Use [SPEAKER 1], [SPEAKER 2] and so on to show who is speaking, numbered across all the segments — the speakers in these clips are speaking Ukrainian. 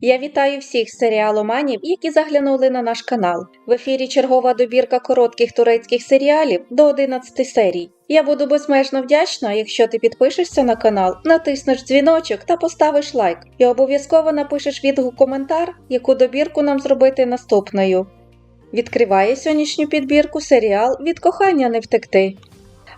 [SPEAKER 1] Я вітаю всіх серіаломанів, які заглянули на наш канал. В ефірі чергова добірка коротких турецьких серіалів до 11 серій. Я буду безмежно вдячна, якщо ти підпишешся на канал, натиснеш дзвіночок та поставиш лайк. І обов'язково напишеш відгук коментар, яку добірку нам зробити наступною. Відкриває сьогоднішню підбірку серіал Від кохання не втекти.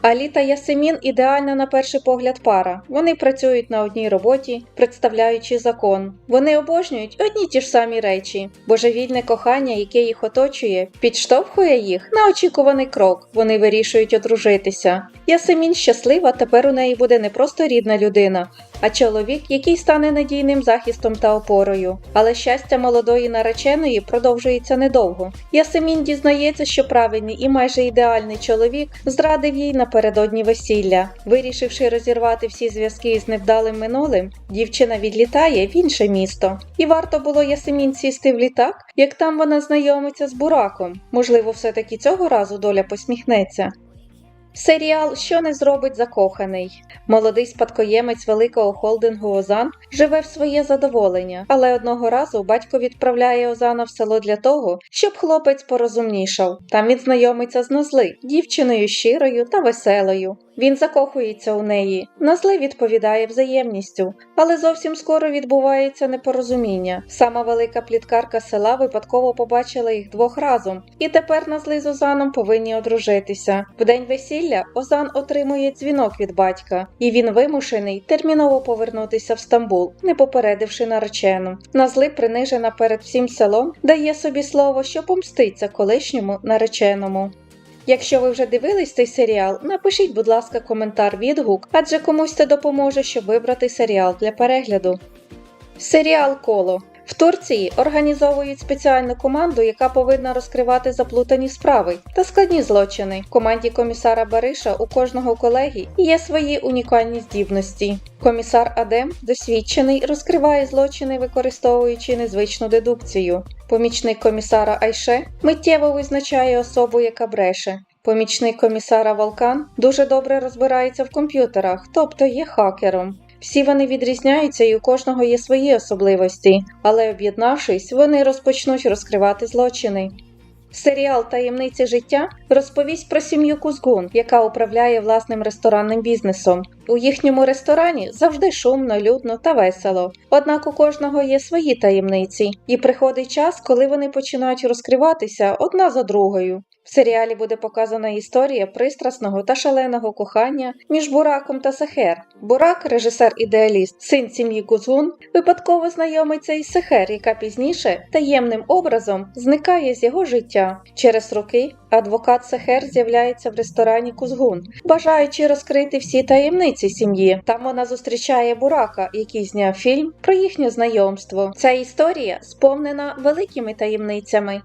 [SPEAKER 1] Алі та Ясемін ідеальна на перший погляд пара. Вони працюють на одній роботі, представляючи закон. Вони обожнюють одні ті ж самі речі. Божевільне кохання, яке їх оточує, підштовхує їх на очікуваний крок. Вони вирішують одружитися. Ясемін щаслива, тепер у неї буде не просто рідна людина, а чоловік, який стане надійним захистом та опорою. Але щастя молодої нареченої продовжується недовго. Ясемін дізнається, що правильний і майже ідеальний чоловік зрадив їй напередодні весілля. Вирішивши розірвати всі зв'язки із невдалим минулим, дівчина відлітає в інше місто. І варто було Ясемін сісти в літак, як там вона знайомиться з Бураком. Можливо, все-таки цього разу доля посміхнеться. Серіал Що не зробить закоханий. Молодий спадкоємець великого холдингу Озан живе в своє задоволення, але одного разу батько відправляє Озана в село для того, щоб хлопець порозумнішав. Там він знайомиться з Нозли, дівчиною щирою та веселою. Він закохується у неї. Назли відповідає взаємністю, але зовсім скоро відбувається непорозуміння. Сама велика пліткарка села випадково побачила їх двох разом, і тепер Назли з Озаном повинні одружитися. В день весілля Озан отримує дзвінок від батька, і він вимушений терміново повернутися в Стамбул, не попередивши наречену. Назли, принижена перед всім селом, дає собі слово, що помститься колишньому нареченому. Якщо ви вже дивились цей серіал, напишіть, будь ласка, коментар відгук, адже комусь це допоможе, щоб вибрати серіал для перегляду. Серіал Коло в Турції організовують спеціальну команду, яка повинна розкривати заплутані справи та складні злочини. В команді комісара Бариша у кожного колеги є свої унікальні здібності. Комісар Адем досвідчений розкриває злочини, використовуючи незвичну дедукцію. Помічник комісара Айше миттєво визначає особу, яка бреше. Помічник комісара Волкан дуже добре розбирається в комп'ютерах, тобто є хакером. Всі вони відрізняються і у кожного є свої особливості, але об'єднавшись, вони розпочнуть розкривати злочини. Серіал Таємниці життя розповість про сім'ю Кузгун, яка управляє власним ресторанним бізнесом. У їхньому ресторані завжди шумно, людно та весело. Однак у кожного є свої таємниці, і приходить час, коли вони починають розкриватися одна за другою. В серіалі буде показана історія пристрасного та шаленого кохання між Бураком та Сехер. Бурак, режисер-ідеаліст, син сім'ї Кузгун, випадково знайомиться із Сехер, яка пізніше таємним образом зникає з його життя. Через роки адвокат Сехер з'являється в ресторані Кузгун, бажаючи розкрити всі таємниці сім'ї. Там вона зустрічає Бурака, який зняв фільм про їхнє знайомство. Ця історія сповнена великими таємницями.